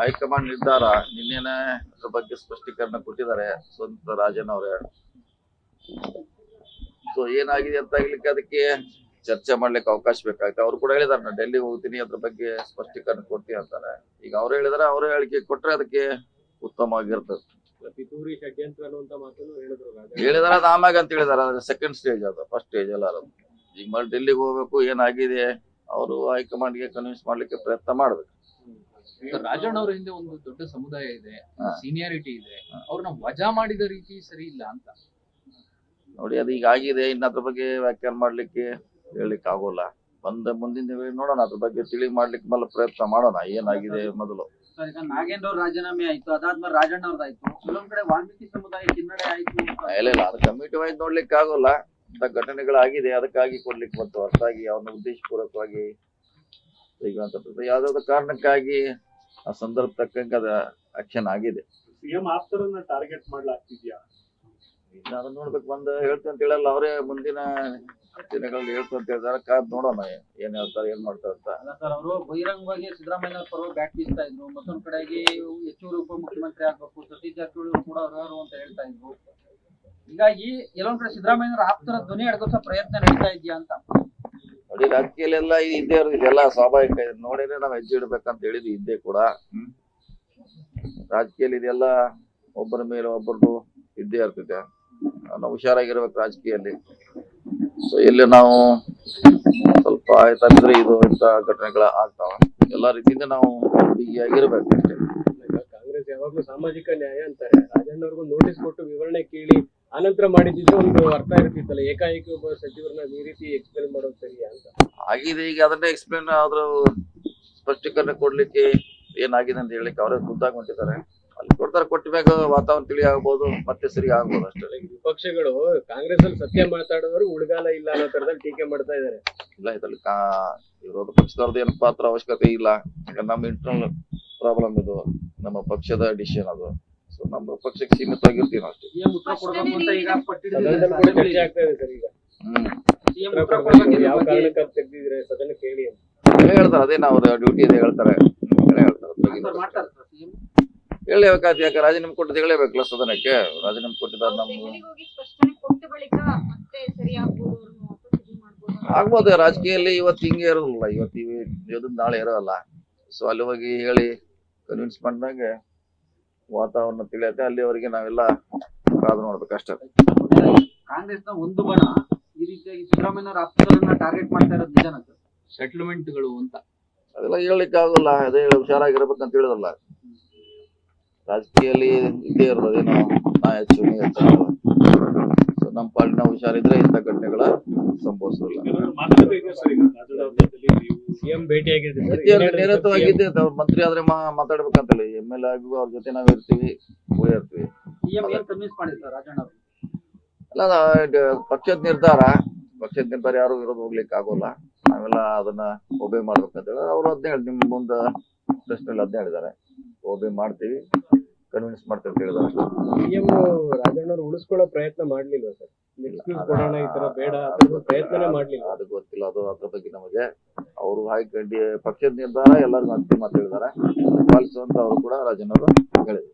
High command ನಿರ್ಧಾರ ನಿನ್ನೆನೆ ಅದ್ರ ಬಗ್ಗೆ ಸ್ಪಷ್ಟೀಕರಣ ಕೊಟ್ಟಿದ್ದಾರೆ ಸ್ವಂತ ರಾಜನ್ ಅವರೇ ಸೊ ಏನಾಗಿದೆ ಅಂತ ಆಗ್ಲಿಕ್ಕೆ ಅದಕ್ಕೆ ಚರ್ಚೆ ಮಾಡ್ಲಿಕ್ಕೆ ಅವಕಾಶ ಬೇಕಾಗುತ್ತೆ ಅವ್ರು ಕೂಡ ಹೇಳಿದಾರೆ ನಾನು ಡೆಲ್ಲಿ ಹೋಗ್ತೀನಿ, ಅದ್ರ ಬಗ್ಗೆ ಸ್ಪಷ್ಟೀಕರಣ ಕೊಡ್ತೀನಿ ಅಂತಾರೆ. ಈಗ ಅವ್ರು ಹೇಳಿದಾರೆ, ಅವ್ರ ಹೇಳಿಕೆ ಕೊಟ್ರೆ ಅದಕ್ಕೆ ಉತ್ತಮವಾಗಿರ್ತದೆ ಅನ್ನುವಂತ ಮಾತನ್ನು ಹೇಳಿದ್ರು, ಅದು ಆಮ್ಯಾಗ ಅಂತ ಹೇಳಿದಾರೆ ಅದ್ರ ಸೆಕೆಂಡ್ ಸ್ಟೇಜ್ ಅದು ಫಸ್ಟ್ ಸ್ಟೇಜ್ ಎಲ್ಲ ಅದು. ಈಗ ಮತ್ತೆ ಡೆಲ್ಲಿಗೆ ಹೋಗ್ಬೇಕು, ಏನಾಗಿದೆ, ಅವರು ಹೈಕಮಾಂಡ್ಗೆ ಕನ್ವಿನ್ಸ್ ಮಾಡ್ಲಿಕ್ಕೆ ಪ್ರಯತ್ನ ಮಾಡ್ಬೇಕು. ರಾಜಣ್ಣ ಅವ್ರ ಹಿಂದೆ ಒಂದು ದೊಡ್ಡ ಸಮುದಾಯ ಇದೆ. ಸೀನಿಯಾರಿಟಿ ಇದೆ. ಅವ್ರನ್ನ ವಜಾ ಮಾಡಿದ ರೀತಿ ಸರಿ ಇಲ್ಲ ಅಂತ. ನೋಡಿ ಅದು ಈಗ ಆಗಿದೆ. ಇನ್ನ ಅದ್ರ ಬಗ್ಗೆ ವ್ಯಾಖ್ಯಾನ ಮಾಡ್ಲಿಕ್ಕೆ ಹೇಳಲಿಕ್ಕೆ ಆಗೋಲ್ಲ. ಬಂದ ಮುಂದಿನ ನೋಡೋಣ. ಅದ್ರ ಬಗ್ಗೆ ತಿಳಿ ಮಾಡ್ಲಿಕ್ಕೆ ಮೊದಲು ಪ್ರಯತ್ನ ಮಾಡೋಣ. ಏನಾಗಿದೆ ಮೊದಲು? ನಾಗೇಂದ್ರ ಅವ್ರ ರಾಜೀನಾಮೆ ಆಯ್ತು. ಅದಾದ್ಮೇಲೆ ರಾಜಣ್ಣ ಅವ್ರದ್ದಾಯ್ತು ಕೆಲವೊಂದ್ ಕಡೆ ವಾಲ್ಮೀಕಿ ಸಮುದಾಯ ಹಿನ್ನಡೆ ಆಯ್ತು. ಇಲ್ಲ ಇಲ್ಲ. ಅದು ಕಮಿಟಿ ವೈಸ್ ನೋಡ್ಲಿಕ್ಕೆ ಆಗೋಲ್ಲ. ಘಟನೆಗಳಾಗಿದೆ. ಅದಕ್ಕಾಗಿ ಕೊಡ್ಲಿಕ್ಕೆ ಬಂತು. ಹೊರತಾಗಿ ಅವನ ಉದ್ದೇಶಪೂರ್ವಕವಾಗಿ ತೆಗೆಯುವಂಥದ್ದು ಯಾವ್ದಾವ್ದು ಕಾರಣಕ್ಕಾಗಿ ಆ ಸಂದರ್ಭ ತಕ್ಕಂಗೆ ಅದ ಆಕ್ಷನ್ ಆಗಿದೆ. ಸಿಎಂ ಆಪ್ತರನ್ನ ಟಾರ್ಗೆಟ್ ಮಾಡ್ಲಾಗ್ತಿದ್ಯಾ? ಅದನ್ನ ನೋಡ್ಬೇಕು. ಬಂದು ಹೇಳ್ತೀನಿ ಅಂತ ಹೇಳಲ್ಲ ಅವರೇ ಮುಂದಿನ ದಿನಗಳಲ್ಲಿ ಹೇಳ್ತು ಅಂತ ಹೇಳಿದಾರೆ ಕಾದ್ ನೋಡೋಣ ಏನ್ ಹೇಳ್ತಾರೆ ಏನ್ ಮಾಡ್ತಾರೆ ಅಂತ. ಅಲ್ಲ ಸರ್ ಅವರು ಬಹಿರಂಗವಾಗಿ ಸಿದ್ದರಾಮಯ್ಯ ಅವ್ರ ಪರವಾಗಿ ಬ್ಯಾಟ್ ಬೀಸ್ತಾ ಇದ್ರು. ಮತ್ತೊಂದ್ ಕಡೆಗೆ ಹೆಚ್ಚುವರಿ ಉಪಮುಖ್ಯಮಂತ್ರಿ ಆಗ್ಬೇಕು ಸತೀಶ್ ಜಾರಕಿಹೊಳಿ ಅವ್ರು ಕೂಡ ಅರ್ಹರು ಅಂತ ಹೇಳ್ತಾ ಇದ್ರು. ಹೀಗಾಗಿ ಎಲ್ಲೊಂದ್ ಕಡೆ ಸಿದ್ದರಾಮಯ್ಯ ಅವರ ಆಪ್ತರ ಧ್ವನಿ ಅಡಗಿಸೋ ಪ್ರಯತ್ನ ನಡೀತಾ ಇದೆಯಾ ಅಂತ. ನೋಡಿ ರಾಜಕೀಯಲ್ಲಿ ಎಲ್ಲ ಇದ್ದೇ ಇರೋದು ಇದೆಲ್ಲ ಸ್ವಾಭಾವಿಕ. ಇದೆ ನೋಡಿದ್ರೆ ನಾವು ಹೆಜ್ಜೆ ಇಡ್ಬೇಕಂತ ಹೇಳಿದ್ವಿ ಇದ್ದೇ ಕೂಡ. ರಾಜಕೀಯದಲ್ಲಿ ರಾಜಕೀಯಲ್ಲಿ ಇದೆಲ್ಲ ಒಬ್ಬರ ಮೇಲೆ ಒಬ್ಬರದು ಇದ್ದೇ ಇರ್ತದೆ. ನಾವು ಹುಷಾರಾಗಿರ್ಬೇಕು ರಾಜಕೀಯಲ್ಲಿ ಸೊ ಇಲ್ಲಿ ನಾವು ಸ್ವಲ್ಪ ಆಯ್ತಂದ್ರೆ ಇದು ಇಂಥ ಘಟನೆಗಳ ಆಗ್ತಾವ. ಎಲ್ಲಾ ರೀತಿಯಿಂದ ನಾವು ಬಿಗಿಯಾಗಿರ್ಬೇಕು ಅಷ್ಟೇ. ಯಾವಾಗ್ಲೂ ಸಾಮಾಜಿಕ ನ್ಯಾಯ ಅಂತಾರೆ. ರಾಜಣ್ಣ ಅವ್ರಿಗೂ ನೋಟಿಸ್ ಕೊಟ್ಟು ವಿವರಣೆ ಕೇಳಿ ಆನಂತರ ಮಾಡಿದ್ರೆ ಒಂದು ಅರ್ಥ ಇರ್ತಿತ್ತಲ್ಲ ಏಕಾಏಕಿ ಒಬ್ಬ ಸಚಿವರನ್ನ ಈ ರೀತಿ ಎಕ್ಸ್ಪ್ಲೇನ್ ಮಾಡೋದು ಸರಿಯಾ ಅಂತ? ಆಗಿದೆ ಈಗ ಅದನ್ನೇ ಎಕ್ಸ್ಪ್ಲೇನ್ ಆದ್ರೂ ಸ್ಪಷ್ಟೀಕರಣ ಕೊಡ್ಲಿಕ್ಕೆ ಏನಾಗಿದೆ ಅಂತ ಹೇಳಿಕ್ಕೆ ಅವರೇ ಖುದ್ದಾಗಿ ಹೊಂಟಿದ್ದಾರೆ ಅಲ್ಲಿ ಕೊಡ್ತಾರೆ ಕೊಟ್ಟ ಮ್ಯಾಗ ವಾತಾವರಣ ತಿಳಿ ಆಗ್ಬೋದು ಮತ್ತೆ ಸರಿ ಆಗ್ಬೋದು ಅಷ್ಟೇ. ವಿಪಕ್ಷಗಳು ಕಾಂಗ್ರೆಸ್ ಅಲ್ಲಿ ಸತ್ಯ ಮಾತಾಡೋರು ಉಳ್ಗಾಲ ಇಲ್ಲ ಅನ್ನೋ ತರದಲ್ಲಿ ಟೀಕೆ ಮಾಡ್ತಾ ಇದ್ದಾರೆ. ಇಲ್ಲ ಇದ್ರಲ್ಲಿ ವಿರೋಧ ಪಕ್ಷದವ್ರದ್ದು ಏನು ಪಾತ್ರ ಅವಶ್ಯಕತೆ ಇಲ್ಲ. ಯಾಕಂದ್ರೆ ನಮ್ಮ ಇಂಟರ್ನಲ್ ಪ್ರಾಬ್ಲಮ್ ಇದು. ನಮ್ಮ ಪಕ್ಷದ ಡಿಸಿಷನ್ ಅದು. ಸೊ ನಮ್ಮ ಪಕ್ಷಕ್ಕೆ ಸೀಮಿತವಾಗಿರ್ತೀವಿ ಅಷ್ಟೇ. ಹೇಳ್ತಾರೆ ಅದೇ ನಾವು ಡ್ಯೂಟಿ ಇದೆ ಹೇಳ್ತಾರೆ. ಹೇಳಿ ಹೇಳ್ತಾರೆ ಅದ್ರ ಸರ್ ಮಾಡ್ತಾರೆ ಸರ್ ಸಿಎಂ. ಹೇಳಬೇಕಾಯ್ತು ಯಾಕೆ? ರಾಜೀನಾಮೆ ಕೊಟ್ಟದ್ದು ಹೇಳಬೇಕಲ್ಲ ಸದನಕ್ಕೆ? ರಾಜೀನಾಮೆ ಕೊಟ್ಟಿದ್ದಾರೆ ನಮ್ಮ ಆಗ್ಬೋದು ರಾಜಕೀಯದಲ್ಲಿ ಇವತ್ತು ಹಿಂಗೆ ಇರೋದಿಲ್ಲ. ಇವತ್ತು ಇವೆ ಇವತ್ತು ನಾಳೆ ಇರೋಲ್ಲ ಸೊ ಅಲ್ಲಿ ಹೋಗಿ ಹೇಳಿ ಕನ್ವಿನ್ಸ್ ಮಾಡಿದಾಗ ವಾತಾವರಣ ತಿಳಿಯತ್ತೆ. ಅಲ್ಲಿವರೆಗೆ ನಾವೆಲ್ಲ ಕಾದು ನೋಡ್ಬೇಕು ಅಷ್ಟೇ. ಕಾಂಗ್ರೆಸ್ನ ಒಂದು ಬಣ ಈ ರೀತಿಯಾಗಿ ಸಿದ್ದರಾಮಯ್ಯ ಆಪ್ತರನ್ನ ಟಾರ್ಗೆಟ್ ಮಾಡ್ತಾ ಇರೋದು ನಿಜ ಸರ್? ಸೆಟ್ಲ್ಮೆಂಟ್ಗಳು ಅಂತ. ಅದೆಲ್ಲ ಹೇಳಲಿಕ್ಕೆ ಆಗೋಲ್ಲ. ಅದೇ ಹುಷಾರಾಗಿರ್ಬೇಕಂತ ಹೇಳಿದಲ್ಲ ರಾಜಕೀಯದಲ್ಲಿ ಇದ್ದೇ ಇರೋದೇನೋ ನಾ ಹೆಚ್ಚು ನೀ ಹೆಚ್ಚು ಸೊ ನಮ್ಮ ಪಾಲಿನ ಹುಷಾರಿದ್ರೆ ಇಂಥ ಘಟನೆಗಳ ಸಂಭವಿಸೋದಿಲ್ಲ. ನಿರತವಾಗಿದ್ದೆ. ಅವ್ರ ಮಂತ್ರಿ ಆದ್ರೆ ಮಾ- ಮಾತಾಡ್ಬೇಕಂತ ಹೇಳಿ ಎಂ ಎಲ್ ಆಗಿಗೂ ಅವ್ರ ಜೊತೆ ನಾವ್ ಇರ್ತೀವಿ ಹೋಗಿರ್ತೀವಿ ಇರ್ತೀವಿ. ಸಿಎಂ ಏನ್ ಕನ್ವಿನ್ಸ್ ಮಾಡಿದ್ರು ರಾಜಣ್ಣ ಅವರು? ಅಲ್ಲ ಪಕ್ಷದ ನಿರ್ಧಾರ. ಪಕ್ಷದ ನಿರ್ಧಾರ ಯಾರು ಇರೋದು ಹೋಗ್ಲಿಕ್ಕೆ ಆಗೋಲ್ಲ. ನಾವೆಲ್ಲ ಅದನ್ನ ಒಬೆ ಮಾಡ್ಬೇಕಂತ ಹೇಳಿ ಅವ್ರು ಅದ್ನೇ ಹೇಳಿ ನಿಮ್ ಮುಂದ ಪ್ರಶ್ನೆಯಲ್ಲಿ ಅದ್ನೇ ಹೇಳಿದ್ದಾರೆ. ಒಬೆ ಮಾಡ್ತೀವಿ ಕನ್ವಿನ್ಸ್ ಮಾಡ್ತೀವಿ ಅಂತ ಹೇಳಿದಾರೆ ಅಷ್ಟೇ. ಸಿಎಂ ರಾಜಣ್ಣವ್ರು ಉಳಿಸ್ಕೊಳ್ಳೋ ಪ್ರಯತ್ನ ಮಾಡ್ಲಿಲ್ವಾ ಸರ್? ಕೊಡೋಣ ಈ ತರ ಬೇಡ ಪ್ರಯತ್ನನೇ ಮಾಡ್ಲಿಲ್ಲ. ಅದು ಗೊತ್ತಿಲ್ಲ. ಅದು ಅದ್ರ ಬಗ್ಗೆ ನಮಗೆ ಅವರು ಹಾಕಿ ಪಕ್ಷದ ನಿರ್ಧಾರ ಎಲ್ಲರಿಗೂ ಅಂತಿಮ ಅಂತ ಹೇಳಿದ್ದಾರೆ. ಪಾಲಿಸುವಂತ ಅವರು ಕೂಡ ರಾಜನವರು ಹೇಳಿದ್ರು.